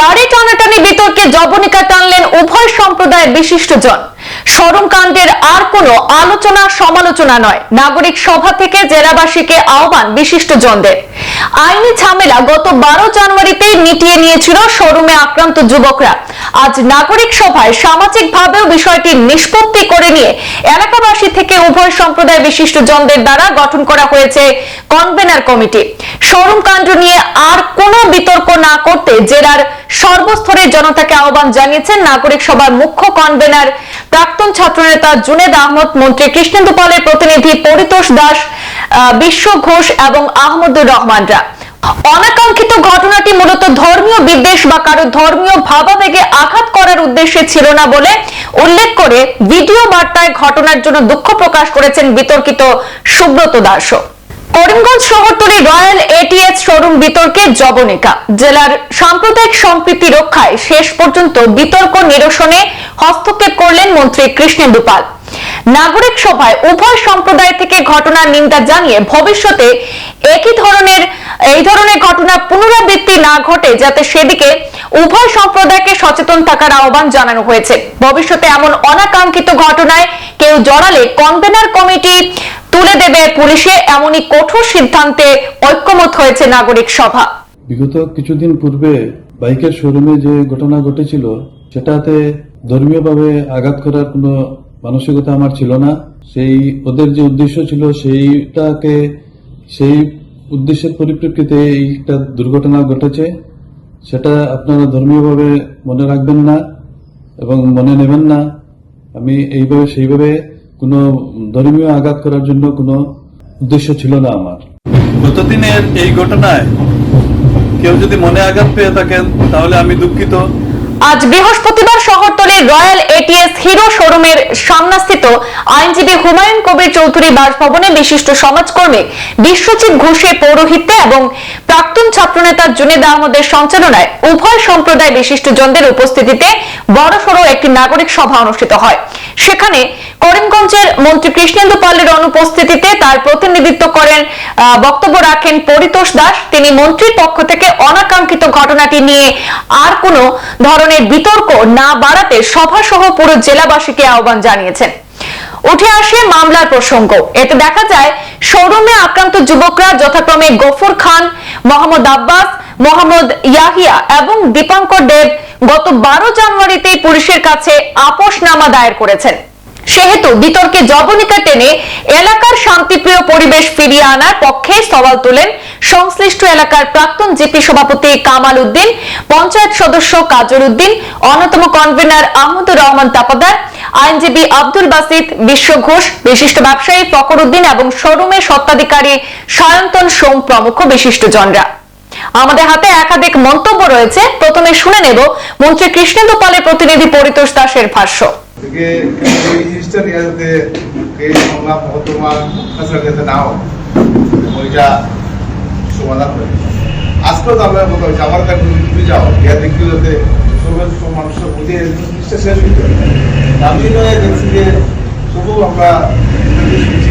দাড়ি টানাটানি বিতর্কে জবনিকা টানলেন উভয় সম্প্রদায়ের বিশিষ্টজন সরমকাণ্ডের আর কোনো আলোচনা সমালোচনা নয়। নাগরিক সভা থেকে জেলাবাসীকে আহ্বান বিশিষ্টজনদের আইনি ঝামেলা গত বারো জানুয়ারিতে মিটিয়ে নিয়েছিল শোরুমে আক্রান্ত যুবকরা। আজ নাগরিক সভায় সামাজিক ভাবেও বিষয়টি নিষ্পত্তি করে নিয়ে এলাকাবাসী থেকে উভয় সম্প্রদায় বিশিষ্ট জনদের দ্বারা গঠন করা হয়েছে কনভেনার কমিটি। শোরুম কাণ্ড নিয়ে আর কোনো বিতর্ক না করতে জেলার সর্বস্তরের জনতাকে আহ্বান জানিয়েছেন নাগরিক সভার মুখ্য কনভেনার। প্রাক্তন ছাত্রনেতা জুনেদ আহমদ, মন্ত্রী কৃষ্ণেন্দু পালের প্রতিনিধি পরিতোষ দাস বিশ্ব ঘোষ এবং আহমদুর রহমানরা অনাকাঙ্ক্ষিত ঘটনাটি মূলত ধর্মীয় বিদ্বেষ বা কারও ধর্মীয় ভাবাবেগে আঘাত করার উদ্দেশ্যে ছিল না বলে উল্লেখ করে ভিডিও বার্তায় ঘটনার জন্য দুঃখ প্রকাশ করেছেন বিতর্কিত সুব্রত দাসও করিমগঞ্জ শহরতলি রয়্যাল এটিএস শোরুম বিতর্কে জবনিকা। জেলার সাম্প্রদায়িক সম্প্রীতি রক্ষায় শেষ পর্যন্ত বিতর্ক নিরসনে হস্তক্ষেপ করলেন মন্ত্রী কৃষ্ণেন্দু পাল। নাগরিক সভায় উভয় সম্প্রদায় থেকে ঘটনার নিন্দা জানিয়ে ভবিষ্যতে একই ধরনের, এই ধরনের ঘটনা পুনরাবৃত্তি না ঘটে যাতে সেদিকে উভয় সম্প্রদায়কে সচেতন থাকার আহ্বান জানানো হয়েছে। ভবিষ্যতে এমন অনাকাঙ্ক্ষিত ঘটনায় কেউ জড়ালে কনভেনার কমিটি তুলে দেবে পুলিশে, এমনই কঠোর সিদ্ধান্তে ঐক্যমত হয়েছে নাগরিক সভা। বিগত কিছুদিন পূর্বে বাইকের শোরুমে যে ঘটনা ঘটেছিল, সেটাতে ধর্মীয়ভাবে আঘাত করার কোনো মানসিকতা আমার ছিল না। সেই ওদের যে উদ্দেশ্য ছিল, সেইটাকে, সেই উদ্দেশ্যের পরিপ্রেক্ষিতে এইটা দুর্ঘটনা ঘটেছে। সেটা আপনারা ধর্মীয়ভাবে মনে রাখবেন না এবং মনে নেবেন না। আমি এইভাবে, সেইভাবে কোনো ধর্মীয় আঘাত করার জন্য কোনো উদ্দেশ্য ছিল না আমার। গতদিনের এই ঘটনায় কেউ যদি মনে আঘাত পেয়ে থাকেন, তাহলে আমি দুঃখিত। আজ বৃহস্পতিবার শহরতলির রয়্যাল এটিএস হিরো শোরুমের সামনাস্থিত আইনজীবী হুমায়ুন কবির চৌধুরী বাসভবনে বিশিষ্ট সমাজকর্মী বিশ্বজিৎ ঘোষের পৌরোহিত্যে এবং প্রাক্তন ছাত্রনেতা জুনেদ আহমদের সঞ্চালনায় উভয় সম্প্রদায় বিশিষ্টজনদের উপস্থিতিতে বড়সড় একটি নাগরিক সভা অনুষ্ঠিত হয়। সেখানে করিমগঞ্জের মন্ত্রী কৃষ্ণেন্দু পালের অনুপস্থিতিতে তার প্রতিনিধিত্ব করেন বক্তব্য রাখেন পরিতোষ দাস। তিনি মন্ত্রীর পক্ষ থেকে অনাকাঙ্ক্ষিত ঘটনাটি নিয়ে আর কোনো ধরনের বিতর্ক না বাড়াতে সভা সহ পুরো জেলাবাসীকে আহ্বান জানিয়েছেন। উঠে আসে মামলার প্রসঙ্গ। এতে দেখা যায়, শোরুমে আক্রান্ত যুবকরা যথাক্রমে গফুর খান, মোহাম্মদ আব্বাস, মোহাম্মদ ইয়াহিয়া এবং দীপাঙ্কর দেব গত বারো জানুয়ারিতে পুলিশের কাছে আপোষনামা দায়ের করেছেন। সেহেতু বিতর্কে জবনিকা টেনে এলাকার শান্তিপ্রিয় পরিবেশ ফিরিয়ে আনার পক্ষে সওয়াল তোলেন সংশ্লিষ্ট এলাকার প্রাক্তন জিপি সভাপতি কামাল উদ্দিন, পঞ্চায়েত সদস্য কাজল উদ্দিন, অন্যতম কনভেনার আহমদুর রহমান তাপাদার, আইনজীবী আব্দুল বাসিত বিশ্ব ঘোষ, বিশিষ্ট ব্যবসায়ী ফকর উদ্দিন এবং শোরুমের সত্ত্বাধিকারী সায়ন্তন সোম প্রমুখ বিশিষ্টজনরা। আমাদের হাতে একাধিক মন্তব্য রয়েছে। প্রথমে শুনে নেব মন্ত্রী কৃষ্ণেন্দু পালের প্রতিনিধি পরিতোষ দাসের ভাষ্য। থেকে এই জিনিসটা নিয়ে যাতে এই সংলাপ মহত্তমা কাছে যাতে না হয় ওইটা সমাধান করে আজকেও তো আমরা কথা হচ্ছে আমার কাছে তুমি যাও ইয়া দেখি যাতে সব মানুষের এই জিনিসটা শেষ হইতে হবে আমি নয় দেখছি যে তবুও আমরা শুনছি,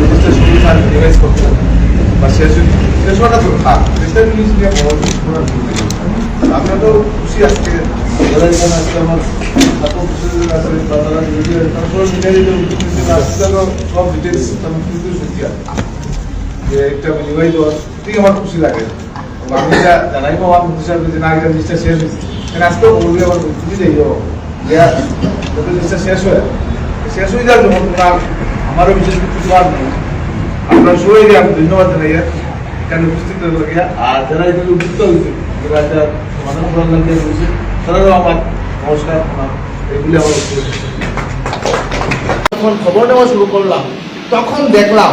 জিনিসটা শুরু হয় রিভাইজ করতে হবে, বা শেষ শেষ হওয়াটা তো থাক জিনিস নিয়ে বড় তো খুশি আজকে আমার ছাত্র প্রতিনিধি আছে বা তারা মিডিয়া তারপরে মিডিয়া দিতে উদ্যোগ আসছে সব ডিটেলস আমি কিন্তু শুনছি আর যে একটা বিনিময় দেওয়া ঠিক আমার খুশি লাগে এবং আমি যা জানাই পাবো আমার হিসাবে যে না এটা জিনিসটা শেষ হয়েছে কারণ আজকেও বলবি আমার খুশি যাই যাব যে যাতে জিনিসটা শেষ হয়ে শেষ হয়ে যাওয়ার যখন তোমরা আমারও বিশেষ কিছু আর নেই আপনার সবাই দিয়ে আমি ধন্যবাদ জানাই আর এখানে উপস্থিত হয়ে গিয়া আর যারা এখানে উপস্থিত হয়েছে যারা এটা সমাধান করার লাগে রয়েছে তারাও আমার আমার যখন খবর নেওয়া শুরু করলাম, তখন দেখলাম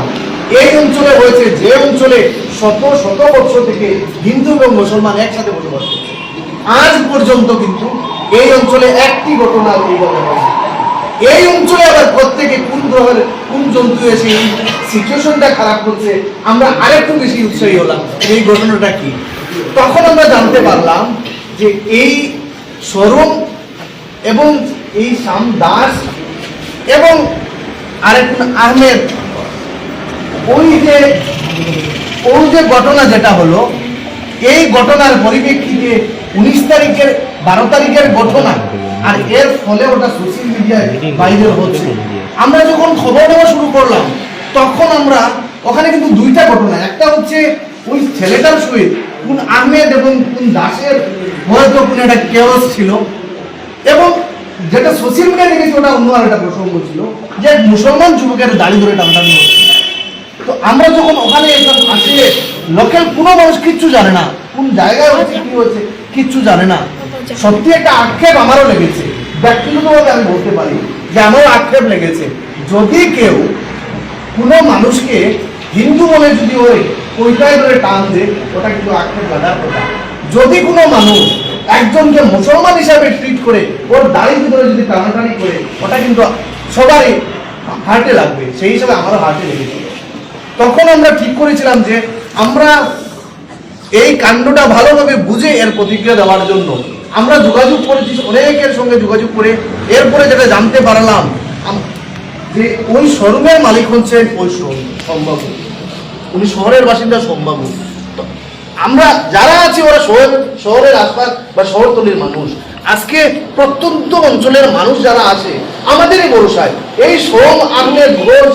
এই অঞ্চলে হয়েছে যে অঞ্চলে শত শত বছর থেকে হিন্দু এবং মুসলমান একসাথে বসবাস করছে। আজ পর্যন্ত কিন্তু এই অঞ্চলে একটি ঘটনা এই অঞ্চলে আবার প্রত্যেকে কোন গ্রহের, কোন জন্তু এসে এই সিচুয়েশনটা খারাপ করছে, আমরা আরেকটু বেশি উৎসাহী হলাম। এই ঘটনাটা কি? তখন আমরা জানতে পারলাম যে এই শোরুম এবং এই শাম দাস এবং আরেকজন আহমেদ। ওই যে ওই যে ঘটনা যেটা হলো, এই ঘটনার পরিপ্রেক্ষিতে উনিশ তারিখের, বারো তারিখের ঘটনা, আর এর ফলে ওটা সোশ্যাল মিডিয়ায় বাইরে হচ্ছে। আমরা যখন খবর নেওয়া শুরু করলাম, তখন আমরা, ওখানে কিন্তু দুইটা ঘটনা। একটা হচ্ছে ওই ছেলেটার সহিত, কোন আহমেদ এবং কোন দাসের হয়তো কোন একটা কেওস ছিল। এবং যেটা সোশ্যাল মিডিয়া দেখেছি, ওটা অন্য একটা প্রসঙ্গ ছিল, যে মুসলমান যুবকের দাড়ি ধরে টানটানি তো আমরা যখন ওখানে এসব আসে লোকাল কোনো মানুষ কিচ্ছু জানে না। কোন জায়গায় হচ্ছে, কি হচ্ছে, কিচ্ছু জানে না। সত্যি একটা আক্ষেপ আমারও লেগেছে। ব্যক্তিগতভাবে আমি বলতে পারি যে আমারও আক্ষেপ লেগেছে। যদি কেউ কোনো মানুষকে হিন্দু বলে যদি ওই, ওইটাই ধরে টান দেয়, ওটা কিন্তু আক্ষেপ লাগার কথা। যদি কোনো মানুষ একজনকে মুসলমান হিসাবে ট্রিট করে, ওর দাড়ির ভিতরে যদি টানাটানি করে, ওটা কিন্তু সবারই হার্টে লাগবে। সেই হিসাবে আমারও হার্টে লেগেছিল তখন আমরা ঠিক করেছিলাম যে আমরা এই কাণ্ডটা ভালোভাবে বুঝে এর প্রতিক্রিয়া দেওয়ার জন্য আমরা যোগাযোগ করেছি, অনেকের সঙ্গে যোগাযোগ করে এরপরে যেটা জানতে পারলাম যে ওই শোরুমের মালিক হচ্ছেন ওই সম্ভব। উনি শহরের বাসিন্দা সম্ভব। আমরা যারা আছি, ওরা শহর, শহরের আশপাশ বা শহরতলির মানুষ। আজকে প্রত্যন্ত অঞ্চলের মানুষ যারা আছে, আমাদেরই ভরসায়। এই সোম, আহমেদ ঘোষ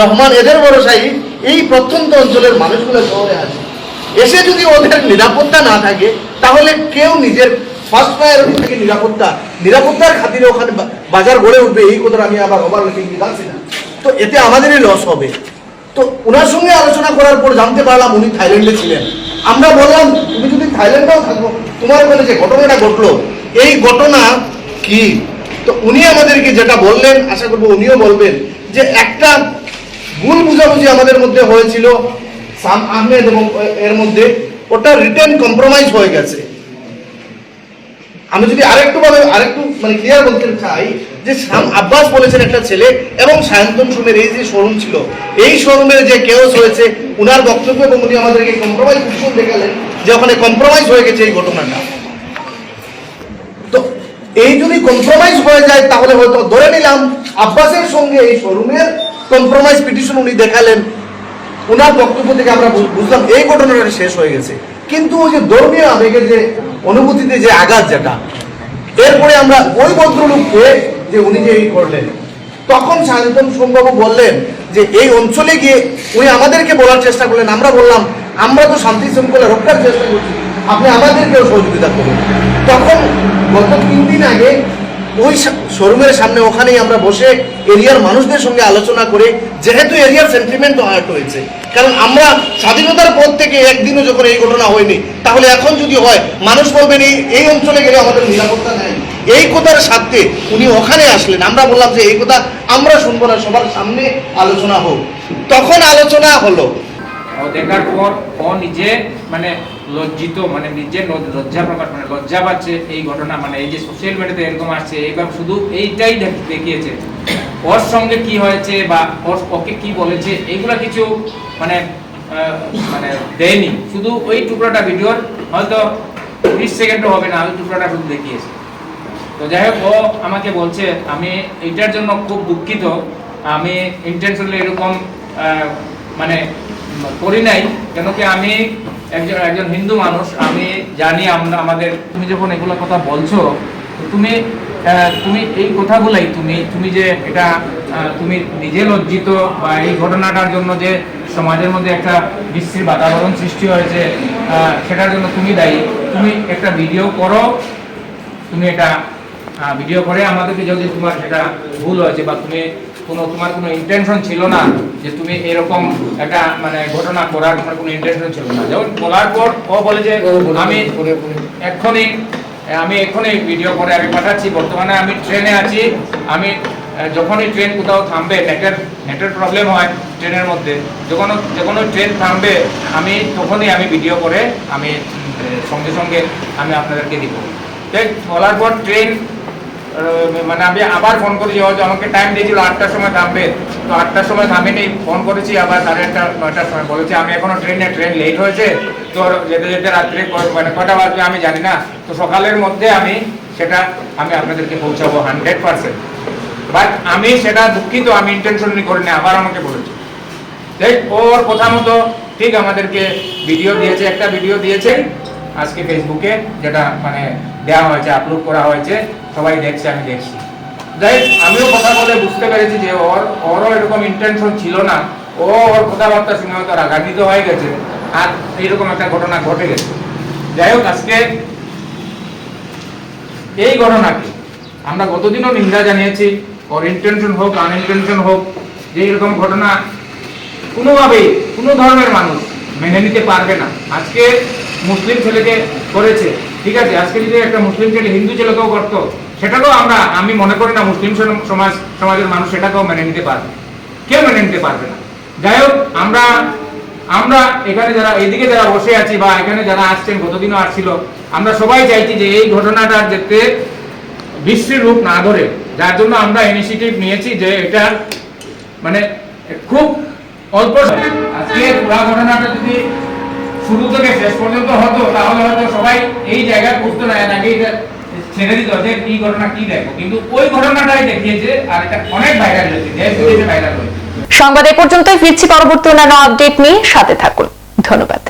রহমান, এদের ভরসায় এই প্রত্যন্ত অঞ্চলের মানুষগুলো শহরে আছে। এসে যদি ওদের নিরাপত্তা না থাকে, তাহলে কেউ নিজের ফার্স্ট প্রায়োরিটি থেকে নিরাপত্তা, নিরাপত্তার খাতিরে ওখানে বাজার গড়ে উঠবে, এই কথাটা আমি আবার ওভার যাচ্ছি না। তো এতে আমাদেরই লস হবে। তো ওনার সঙ্গে আলোচনা করার পর জানতে পারলাম উনি থাইল্যান্ডে ছিলেন। আমরা বললাম, তুমি যদি থাইল্যান্ডেও থাকব তোমার ওখানে যে ঘটনাটা ঘটলো, এই ঘটনা কি? তো উনি আমাদেরকে যেটা বললেন, আশা করব উনিও বলবেন, যে একটা ভুল বুঝাবুঝি আমাদের মধ্যে হয়েছিল, সাম আহমেদ এবং এর মধ্যে, ওটা রিটার্ন কম্প্রোমাইজ হয়ে গেছে। আমি যদি আরেকটু ভাবে আরেকটু মানে ক্লিয়ার বলতে চাই যে শাম আব্বাস বলেছেন একটা ছেলে এবং সায়ন্তন সুমের এই যে শোরুম ছিল, এই শোরুমের যে কেওস হয়েছে, উনার বক্তব্য এবং উনি আমাদেরকে কম্প্রোমাইজ ভীষণ দেখালেন যে ওখানে কম্প্রোমাইজ হয়ে গেছে এই ঘটনাটা। তো এই যদি কম্প্রোমাইজ হয়ে যায়, তাহলে হয়তো ধরে নিলাম আব্বাসের সঙ্গে এই শোরুমের কম্প্রোমাইজ পিটিশন উনি দেখালেন। ওনার বক্তব্য থেকে আমরা বুঝলাম এই ঘটনাটা শেষ হয়ে গেছে। কিন্তু ওই যে ধর্মীয় আবেগের যে অনুভূতিতে যে আঘাত যেটা, এরপরে আমরা ওই ভদ্রলোককে যে উনি যে এই করলেন, তখন শান্তন সোমবাবু বললেন যে এই অঞ্চলে গিয়ে উনি আমাদেরকে বলার চেষ্টা করলেন। আমরা বললাম, আমরা তো শান্তি শৃঙ্খলা রক্ষার চেষ্টা করছি, আপনি আমাদেরকেও সহযোগিতা করুন। তখন গত তিন দিন আগে ওই শোরুমের সামনে ওখানেই আমরা বসে এরিয়ার মানুষদের সঙ্গে আলোচনা করে, যেহেতু এরিয়ার সেন্টিমেন্ট হার্ট হয়েছে কারণ আমরা স্বাধীনতার পর থেকে একদিনও যখন এই ঘটনা হয়নি, তাহলে এখন যদি হয়, মানুষ বলবেন এই এই অঞ্চলে গেলে আমাদের নিরাপত্তা নেই। এই কথার সাথে উনি ওখানে আসলেন। আমরা বললাম যে এই কথা আমরা শুনব না, সবার সামনে আলোচনা হোক। তখন আলোচনা হলো। দেখার পর, ও নিজে মানে লজ্জিত মানে নিজে লজ্জা প্রকাশ মানে লজ্জা পাচ্ছে এই ঘটনা মানে এই যে সোশ্যাল মিডিয়াতে এরকম আসছে এইবার শুধু এইটাই দেখ- দেখিয়েছে। ওর সঙ্গে কি হয়েছে বা ওর, ওকে কি বলেছে এইগুলা কিছু মানে মানে দেয়নি। শুধু ওই টুকরোটা ভিডিওর হয়তো বিশ সেকেন্ডও হবে না ওই টুকরোটা শুধু দেখিয়েছে। তো যাই হোক, ও আমাকে বলছে, আমি এটার জন্য খুব দুঃখিত। আমি ইন্টেনশনালি এরকম মানে করি নাই। কেন কি আমি একজন একজন হিন্দু মানুষ, আমি জানি আমরা আমাদের, তুমি যখন এগুলো কথা বলছো তুমি তুমি এই কথাগুলাই তুমি তুমি যে এটা তুমি নিজে লজ্জিত বা এই ঘটনাটার জন্য যে সমাজের মধ্যে একটা বিশ্রী বাতাবরণ সৃষ্টি হয়েছে সেটার জন্য তুমি দায়ী। তুমি একটা ভিডিও করো তুমি এটা ভিডিও করে আমাদেরকে যদি তোমার সেটা ভুল হয়েছে বা তুমি কোনো তোমার কোনো ইন্টেনশন ছিল না যে তুমি এরকম একটা মানে ঘটনা করার তোমার কোনো ইন্টেনশন ছিল না। যেমন বলার পর ও বলে যে আমি এক্ষুনি আমি এখনই ভিডিও করে আমি পাঠাচ্ছি। বর্তমানে আমি ট্রেনে আছি। আমি যখনই ট্রেন কোথাও থামবে নেটের নেটের প্রবলেম হয় ট্রেনের মধ্যে। যখন কোনো ট্রেন থামবে, আমি, তখনই আমি ভিডিও করে আমি সঙ্গে সঙ্গে আমি আপনাদেরকে দিব। বলার পর ট্রেন মানে আমি আবার ফোন করেছি হয়তো আমাকে টাইম দিয়েছিল আটটার সময় থামবে। তো আটটার সময় থামেনি ফোন করেছি, আবার সাড়ে আটটা, নয়টার সময়। বলেছি, আমি এখনও ট্রেনে ট্রেন লেট হয়েছে। তো যেতে যেতে রাত্রে মানে কটা বাজবে আমি জানি না। তো সকালের মধ্যে আমি সেটা, আমি আপনাদেরকে পৌঁছাবো হান্ড্রেড পার্সেন্ট বাট আমি সেটা দুঃখিত, আমি ইন্টেনশনলি করিনি, আবার আমাকে বলেছি। দেখ ওর কথা মতো ঠিক আমাদেরকে ভিডিও দিয়েছে, একটা ভিডিও দিয়েছে আজকে ফেসবুকে যেটা মানে দেওয়া হয়েছে আপলোড করা হয়েছে, সবাই দেখছে, আমি দেখছি। যাই আমিও কথা বলে বুঝতে পেরেছি যে ওর, ওরও এরকম ইন্টেনশন ছিল না। ও ওর কথাবার্তা শুনে হয়তো রাগান্বিত হয়ে গেছে। আর এইরকম একটা ঘটনা ঘটে গেছে। যাই হোক, আজকে এই ঘটনাকে আমরা গতদিনও নিন্দা জানিয়েছি। ওর ইন্টেনশন হোক আনইন্টেনশন হোক, যে এরকম ঘটনা কোনোভাবেই, কোনো ধরনের মানুষ মেনে নিতে পারবে না। আজকে মুসলিম ছেলেকে করেছে। ঠিক আছে, আজকে যদি একটা মুসলিম ছেলে হিন্দু ছেলেকেও করতো, সেটাকেও আমরা, আমি মনে করি না মুসলিম সমাজ, সমাজের মানুষ সেটাকেও মেনে নিতে পারবে কেউ মেনে নিতে পারবে না যাই হোক, আমরা আমরা এখানে যারা এদিকে যারা বসে আছি বা এখানে যারা আসছেন, গতদিনও আসছিল, আমরা সবাই চাইছি যে এই ঘটনাটা যাতে বিশ্বের রূপ না ধরে যার জন্য আমরা ইনিশিয়েটিভ নিয়েছি যে এটা মানে খুব অল্প। আজকে পুরা ঘটনাটা যদি শুরু থেকে শেষ পর্যন্ত হতো, তাহলে হয়তো সবাই এই জায়গায় বুঝতো না নাকি এটা ছেড়ে দিত, যে কি ঘটনা, কি দেখো। কিন্তু ওই ঘটনাটাই দেখিয়েছে, আর এটা অনেক ভাইরাল হয়েছে, দেশ বিদেশে ভাইরাল হয়েছে। সংবাদ এ পর্যন্তই, ফিরছি পরবর্তী অন্যান্য আপডেট নিয়ে, সাথে থাকুন। ধন্যবাদ।